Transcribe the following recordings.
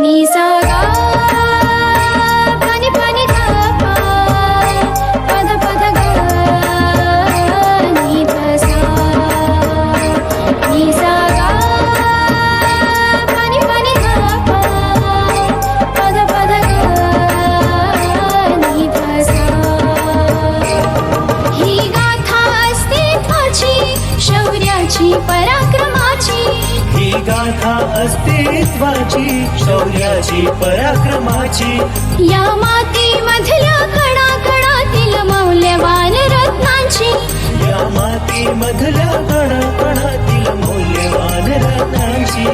नि सा गाथा अस्तित्वाची शौर्याची पराक्रमाची. या मातीमधल्या कणा कणातील मौल्यवान रत्नांची. या माती मधल्या कणाकणातील मौल्यवान रत्नांची.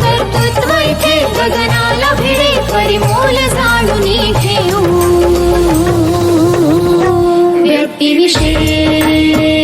कर्तृत्व इथे गगनाला भिडे परिमोल जाणून घेऊ. व्यक्तिविशेष.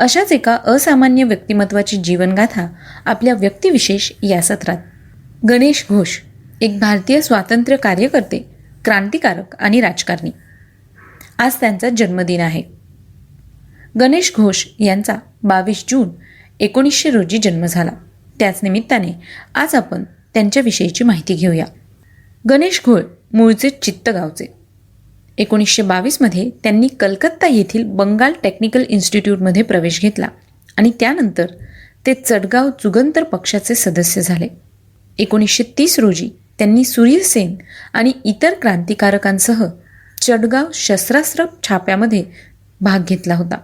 अशाच एका असामान्य व्यक्तिमत्वाची जीवनगाथा आपल्या व्यक्तिविशेष या सत्रात. गणेश घोष एक भारतीय स्वातंत्र्य कार्यकर्ते क्रांतिकारक आणि राजकारणी. आज त्यांचा जन्मदिन आहे. गणेश घोष यांचा बावीस जून एकोणीसशे रोजी जन्म झाला. त्याच निमित्ताने आज आपण त्यांच्याविषयीची माहिती घेऊया. गणेश घोळ मूळचे चित्तगावचे. एकोणीसशे बावीसमध्ये त्यांनी कलकत्ता येथील बंगाल टेक्निकल इन्स्टिट्यूटमध्ये प्रवेश घेतला आणि त्यानंतर ते चडगाव जुगंतर पक्षाचे सदस्य झाले. एकोणीसशे तीस रोजी त्यांनी सूर्यसेन आणि इतर क्रांतिकारकांसह चडगाव शस्त्रास्त्र छाप्यामध्ये भाग घेतला होता.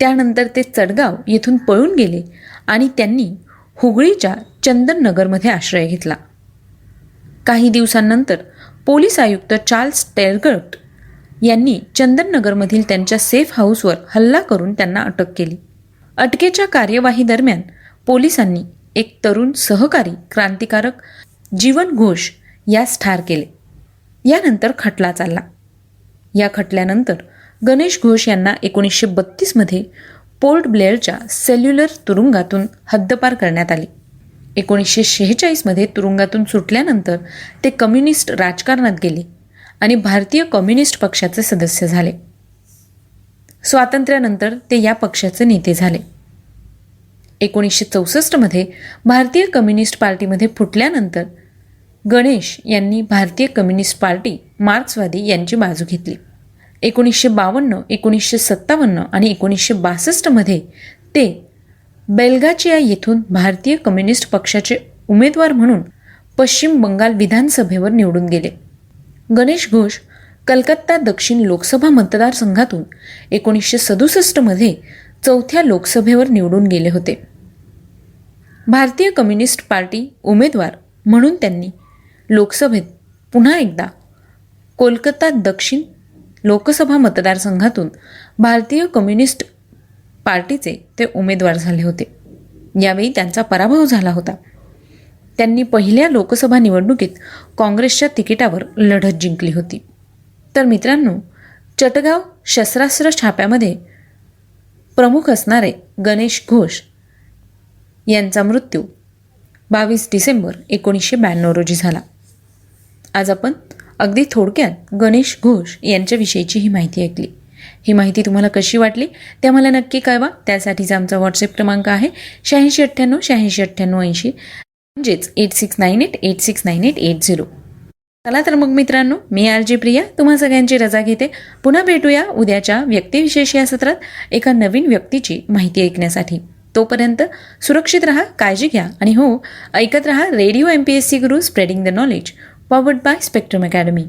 त्यानंतर ते चडगाव येथून पळून गेले आणि त्यांनी हुगळीच्या चंदननगरमध्ये आश्रय घेतला. काही दिवसांनंतर पोलीस आयुक्त चार्ल्स टेलगट यांनी चंदननगरमधील त्यांच्या सेफ हाऊसवर हल्ला करून त्यांना अटक केली. अटकेच्या कार्यवाही दरम्यान पोलिसांनी एक तरुण सहकारी क्रांतिकारक जीवन घोष यास ठार केले. यानंतर खटला चालला. या खटल्यानंतर गणेश घोष यांना एकोणीसशे बत्तीसमध्ये पोर्ट ब्लेअरच्या सेल्युलर तुरुंगातून हद्दपार करण्यात आले. एकोणीसशे शेहेचाळीसमध्ये तुरुंगातून सुटल्यानंतर ते कम्युनिस्ट राजकारणात गेले. आणि भारतीय कम्युनिस्ट पक्षाचे सदस्य झाले. स्वातंत्र्यानंतर ते या पक्षाचे नेते झाले. एकोणीसशे चौसष्टमध्ये भारतीय कम्युनिस्ट पार्टीमध्ये फुटल्यानंतर गणेश यांनी भारतीय कम्युनिस्ट पार्टी मार्क्सवादी यांची बाजू घेतली. एकोणीसशे बावन्न एकोणीसशे सत्तावन्न आणि एकोणीसशे बासष्टमध्ये ते बेलगाचिया येथून भारतीय कम्युनिस्ट पक्षाचे उमेदवार म्हणून पश्चिम बंगाल विधानसभेवर निवडून गेले. गणेश घोष कलकत्ता दक्षिण लोकसभा मतदारसंघातून एकोणीसशे सदुसष्टमध्ये चौथ्या लोकसभेवर निवडून गेले होते. भारतीय कम्युनिस्ट पार्टी उमेदवार म्हणून त्यांनी लोकसभेत पुन्हा एकदा कोलकाता दक्षिण लोकसभा मतदारसंघातून भारतीय कम्युनिस्ट पार्टीचे ते उमेदवार झाले होते. यावेळी त्यांचा पराभव झाला होता. त्यांनी पहिल्या लोकसभा निवडणुकीत काँग्रेसच्या तिकिटावर लढत जिंकली होती. तर मित्रांनो चटगाव शस्त्रास्त्र छाप्यामध्ये प्रमुख असणारे गणेश घोष यांचा मृत्यू बावीस डिसेंबर एकोणीसशे ब्याण्णव रोजी झाला. आज आपण अगदी थोडक्यात गणेश घोष यांच्याविषयीची ही माहिती ऐकली. ही माहिती तुम्हाला कशी वाटली ते मला नक्की कळवा. त्यासाठीचा आमचा व्हॉट्सअप क्रमांक आहे शहाऐंशी अठ्ठ्याण्णव शहाऐंशी अठ्ठ्याण्णव ऐंशी. म्हणजेच eight six nine eight eight six nine eight eight zero चला तर मग मित्रांनो मी आर जी प्रिया तुम्हा सगळ्यांची रजा घेते. पुन्हा भेटूया उद्याच्या व्यक्तिविशेष या सत्रात एका नवीन व्यक्तीची माहिती ऐकण्यासाठी. तोपर्यंत सुरक्षित राहा काळजी घ्या. आणि हो ऐकत राहा radio M P S C Guru spreading the knowledge powered by Spectrum Academy